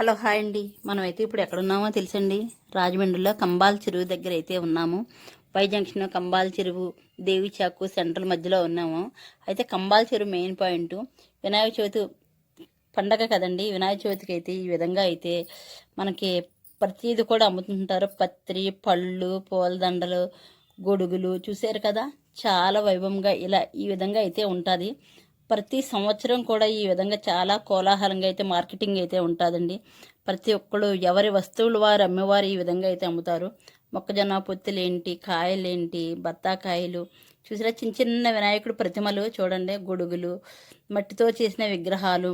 Hello hi అండి. మనమైతే ఇప్పుడు ఎక్కడున్నామో తెలుసండి. రాజమండ్రిలో కంబాల్ చెరువు దగ్గర అయితే ఉన్నాము. పై జంక్షన్ కంబాల్ చెరువు దేవి చాకు సెంట్రల్ మధ్యలో ఉన్నాము. అయితే కంబాల్ చెరువు మెయిన్ పాయింట్. వినాయక చవితి పండగ కదండి. వినాయక చవితికి అయితే ఈ విధంగా అయితే మనకి ప్రతిది కూడా అమ్ముతుంటారు. పత్రి పళ్ళు పూలదండలు గొడుగులు. చూసారు కదా? చాలా వైభవంగా ఇలా ఈ విధంగా అయితే ఉంటుంది. ప్రతి సంవత్సరం కూడా ఈ విధంగా చాలా కోలాహలంగా అయితే మార్కెటింగ్ అయితే ఉంటుందండి. ప్రతి ఒక్కరు ఎవరి వస్తువులు వారు అమ్మేవారు ఈ విధంగా అయితే అమ్ముతారు. మొక్కజొన్న పొత్తులేంటి కాయలేంటి బత్తాకాయలు చూసినా చిన్న చిన్న వినాయకుడు ప్రతిమలు చూడండి. గొడుగులు మట్టితో చేసిన విగ్రహాలు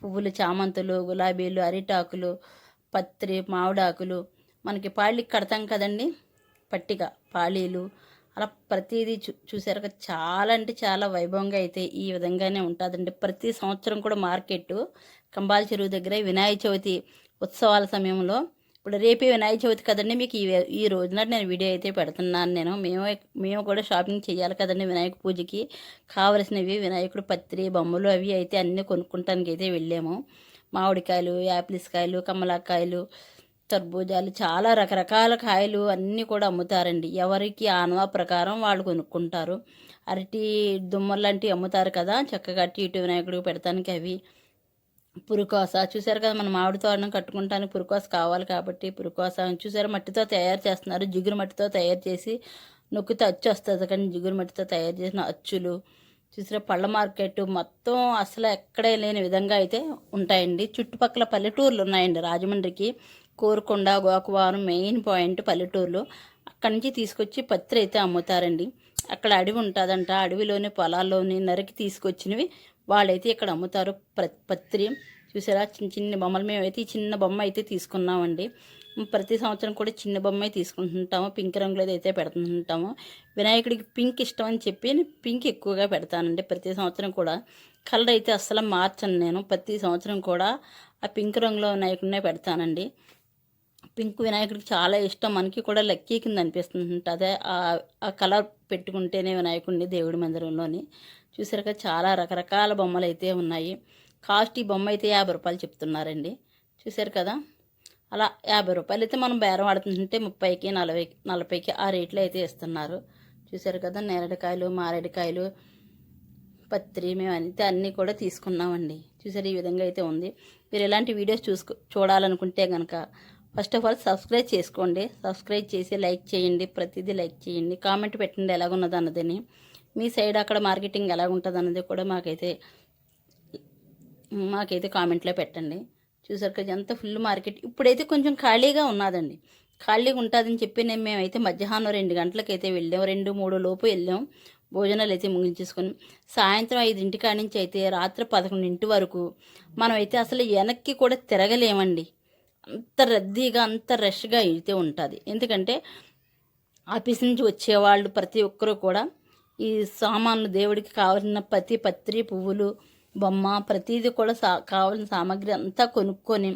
పువ్వులు చామంతులు గులాబీలు అరిటాకులు పత్రి మామిడాకులు. మనకి పాళ్ళకి కడతాం కదండి. పట్టిక పాళీలు అలా ప్రతిదీ చూ చూసారు కదా చాలా అంటే చాలా వైభవంగా అయితే ఈ విధంగానే ఉంటుందండి. ప్రతి సంవత్సరం కూడా మార్కెట్ కంబాల చెరువు దగ్గర వినాయక చవితి ఉత్సవాల సమయంలో. ఇప్పుడు రేపే వినాయక చవితి కదండి మీకు ఈ ఈ రోజున నేను వీడియో అయితే పెడుతున్నాను నేను. మేము మేము కూడా షాపింగ్ చేయాలి కదండి వినాయక పూజకి. కావలసినవి వినాయకుడు పత్రి బొమ్మలు అవి అయితే అన్నీ కొనుక్కుంటానికి అయితే వెళ్ళాము. మామిడికాయలు యాపిల్స్ కాయలు కమలాకాయలు తర్బూజాలు చాలా రకరకాల కాయలు అన్నీ కూడా అమ్ముతారండి. ఎవరికి ఆనవా ప్రకారం వాళ్ళు కొనుక్కుంటారు. అరటి దుమ్మలు లాంటివి అమ్ముతారు కదా చక్కగా ఇటు వినాయకుడికి పెడతానికి అవి. పురుకోస చూసారు కదా మన మామిడి తోరణం కట్టుకుంటానికి పురుకోస కావాలి కాబట్టి పురుకోస. చూసారు మట్టితో తయారు చేస్తున్నారు జిగురు మట్టితో తయారు చేసి నొక్కితే అచ్చు వస్తుంది కానీ జిగురు మట్టితో తయారు చేసిన అచ్చులు. చూసారా పళ్ళ మార్కెట్ మొత్తం అసలు ఎక్కడే లేని విధంగా అయితే ఉంటాయండి. చుట్టుపక్కల పల్లెటూర్లు ఉన్నాయండి రాజమండ్రికి. కోరుకొండ గోకవారం మెయిన్ పాయింట్ పల్లెటూరులో అక్కడి నుంచి తీసుకొచ్చి పత్రి అయితే అమ్ముతారండి. అక్కడ అడవి ఉంటుందంట. అడవిలోని పొలాల్లోని నరికి తీసుకొచ్చినవి వాళ్ళైతే ఇక్కడ అమ్ముతారు. పత్రి చూసారా? చిన్న చిన్న బొమ్మలు మేమైతే ఈ చిన్న బొమ్మ అయితే తీసుకున్నామండి. ప్రతి సంవత్సరం కూడా చిన్న బొమ్మ తీసుకుంటుంటాము. పింక్ రంగులో అయితే పెడుతుంటాము వినాయకుడికి పింక్ ఇష్టం అని చెప్పి నేను పింక్ ఎక్కువగా పెడతానండి ప్రతి సంవత్సరం కూడా. కలర్ అయితే అస్సలు మార్చను నేను. ప్రతి సంవత్సరం కూడా ఆ పింక్ రంగులో వినాయకుడినే పెడతానండి. పింక్ వినాయకుడికి చాలా ఇష్టం. మనకి కూడా లక్కీ కింద అనిపిస్తుంది అదే ఆ కలర్ పెట్టుకుంటేనే వినాయకుడిని దేవుడి మందిరంలోని. చూసారు కదా చాలా రకరకాల బొమ్మలు అయితే ఉన్నాయి. కాస్ట్ ఈ బొమ్మ అయితే యాభై రూపాయలు చెప్తున్నారండి. చూసారు కదా అలా యాభై రూపాయలు అయితే మనం బేరం ఆడుతుంటే ముప్పైకి నలభై నలభైకి ఆ రేట్లో అయితే ఇస్తున్నారు. చూసారు కదా నేరడికాయలు మారేడికాయలు పత్రి మేము అయితే అన్నీ కూడా తీసుకున్నామండి. చూసారు ఈ విధంగా అయితే ఉంది. మీరు ఇలాంటి వీడియోస్ చూసుకో చూడాలనుకుంటే కనుక ఫస్ట్ ఆఫ్ ఆల్ సబ్స్క్రైబ్ చేసుకోండి. సబ్స్క్రైబ్ చేసి లైక్ చేయండి. ప్రతిదీ లైక్ చేయండి. కామెంట్ పెట్టండి ఎలాగున్నది అన్నదని. మీ సైడ్ అక్కడ మార్కెటింగ్ ఎలాగుంటుంది అన్నది కూడా మాకైతే మాకైతే కామెంట్లో పెట్టండి. చూసారు కదా ఎంత ఫుల్ మార్కెట్. ఇప్పుడైతే కొంచెం ఖాళీగా ఉన్నదండి. ఖాళీగా ఉంటుందని చెప్పి నేను మేమైతే మధ్యాహ్నం రెండు గంటలకైతే వెళ్ళాం. రెండు మూడు లోపు వెళ్ళాం. భోజనాలు అయితే ముగించేసుకొని సాయంత్రం ఐదింటి కాడి నుంచి అయితే రాత్రి పదకొండింటి వరకు మనం అయితే అసలు వెనక్కి కూడా తిరగలేమండి. అంత రద్దీగా అంత రష్గా అయితే ఉంటుంది. ఎందుకంటే ఆఫీస్ నుంచి వచ్చేవాళ్ళు ప్రతి ఒక్కరూ కూడా ఈ సామాన్లు దేవుడికి కావాల్సిన ప్రతి పత్రి పువ్వులు బొమ్మ ప్రతిదీ కూడా సా కావాల్సిన సామాగ్రి అంతా కొనుక్కొని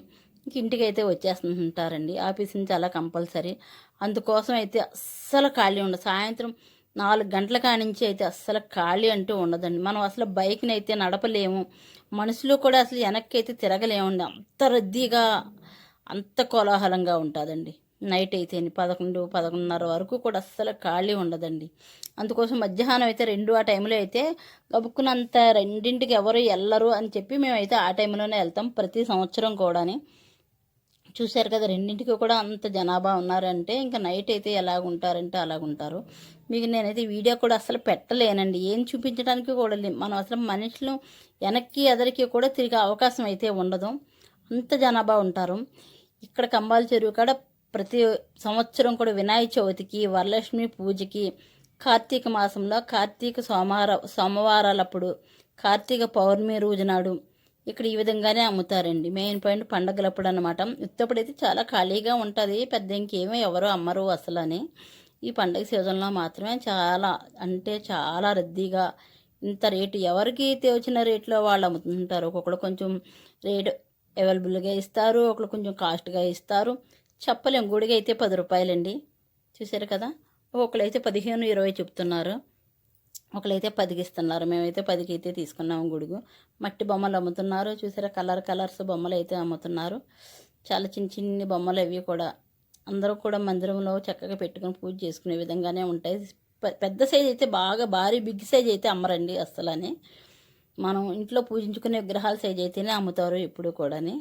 ఇంటికి అయితే వచ్చేస్తుంటారండి. ఆఫీస్ నుంచి అలా కంపల్సరీ. అందుకోసం అయితే అస్సలు ఖాళీ ఉండదు. సాయంత్రం నాలుగు గంటల కానించి అయితే అస్సలు ఖాళీ అంటూ ఉండదండి. మనం అసలు బైక్ని అయితే నడపలేము. మనుషులు కూడా అసలు వెనక్కి అయితే తిరగలేమండి. అంత రద్దీగా అంత కోలాహలంగా ఉంటుందండి. నైట్ అయితే పదకొండు పదకొండున్నర వరకు కూడా అస్సలు ఖాళీ ఉండదండి. అందుకోసం మధ్యాహ్నం అయితే రెండు ఆ టైంలో అయితే గబుక్కునంత రెండింటికి ఎవరు వెళ్ళరు అని చెప్పి మేమైతే ఆ టైంలోనే వెళ్తాం ప్రతి సంవత్సరం కూడాని. చూశారు కదా రెండింటికి కూడా అంత జనాభా ఉన్నారంటే ఇంకా నైట్ అయితే ఎలాగుంటారంటే అలాగుంటారు. మీకు నేనైతే వీడియో కూడా అసలు పెట్టలేనండి. ఏం చూపించడానికి కూడా లేదు. మనం అసలు మనుషులు వెనక్కి ఎదరికి కూడా తిరిగే అవకాశం అయితే ఉండదు. అంత జనాభా ఉంటారు. ఇక్కడ కంబాల చెరువు కాడ ప్రతి సంవత్సరం కూడా వినాయక చవితికి వరలక్ష్మి పూజకి కార్తీక మాసంలో కార్తీక సోమవార సోమవారాలప్పుడు కార్తీక పౌర్ణమి రోజు నాడు ఇక్కడ ఈ విధంగానే అమ్ముతారండి. మెయిన్ పాయింట్ పండగలప్పుడు అనమాట ఇప్పుడైతే చాలా ఖాళీగా ఉంటుంది. పెద్ద ఇంకేమీ ఎవరు అమ్మరు అసలు అని ఈ పండగ సీజన్లో మాత్రమే చాలా అంటే చాలా రద్దీగా ఇంత రేటు ఎవరికి వచ్చిన రేట్లో వాళ్ళు అమ్ముతుంటారు. ఒక్కొక్కరు కొంచెం రేటు అవైలబుల్గా ఇస్తారు ఒకరు కొంచెం కాస్ట్గా ఇస్తారు. చెప్పలేం గుడిగా అయితే పది రూపాయలండి. చూసారు కదా? ఒకళ్ళైతే పదిహేను ఇరవై చెప్తున్నారు. ఒకళ్ళైతే పదికి ఇస్తున్నారు. మేమైతే పదికి అయితే తీసుకున్నాము గుడుగు. మట్టి బొమ్మలు అమ్ముతున్నారు. చూసారా కలర్ కలర్స్ బొమ్మలు అయితే అమ్ముతున్నారు. చాలా చిన్న చిన్ని బొమ్మలు అవి కూడా. అందరూ కూడా మందిరంలో చక్కగా పెట్టుకొని పూజ చేసుకునే విధంగానే ఉంటాయి. పెద్ద సైజ్ అయితే బాగా భారీ బిగ్ సైజ్ అయితే అమ్మరండి అస్సలని మనం ఇంట్లో పూజించుకునే విగ్రహాల సైజ్ అయితేనే అమ్ముతారు ఎప్పుడు కూడాని.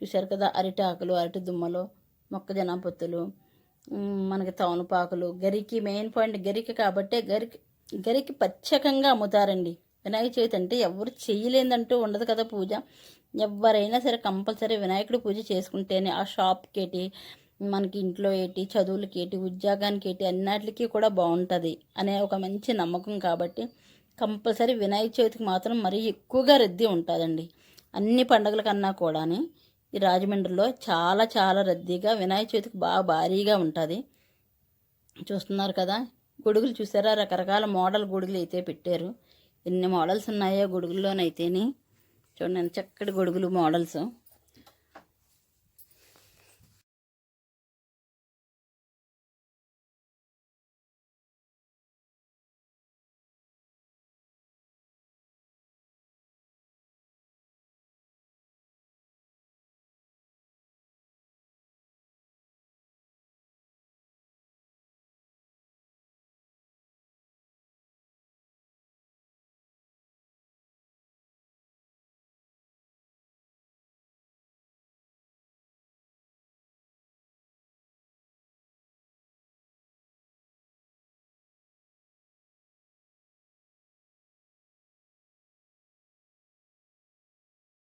చూశారు కదా అరటి ఆకులు అరటి దుమ్మలు మొక్కజొన్న పొత్తులు మనకి తవనపాకులు గరికి మెయిన్ పాయింట్ గరికి కాబట్టే గరికి గరికి ప్రత్యేకంగా అమ్ముతారండి. వినాయక చవితి అంటే ఎవరు చేయలేదంటూ ఉండదు కదా పూజ. ఎవరైనా సరే కంపల్సరీ వినాయకుడు పూజ చేసుకుంటేనే ఆ షాప్కి ఏటి మనకి ఇంట్లో ఏటి చదువులకి ఏంటి ఉద్యోగానికి ఏంటి అన్నిటికీ కూడా బాగుంటుంది అనే ఒక మంచి నమ్మకం కాబట్టి కంపల్సరీ వినాయక చవితికి మాత్రం మరీ ఎక్కువగా రద్దీ ఉంటుందండి. అన్ని పండుగల కన్నా కూడాని ఈ రాజమండ్రిలో చాలా చాలా రద్దీగా వినాయక చవితికి బాగా భారీగా ఉంటుంది. చూస్తున్నారు కదా గొడుగులు చూసారా? రకరకాల మోడల్ గొడుగులు అయితే పెట్టారు. ఎన్ని మోడల్స్ ఉన్నాయో గొడుగుల్లోనైతేని. చూడండి చక్కటి గొడుగులు మోడల్స్.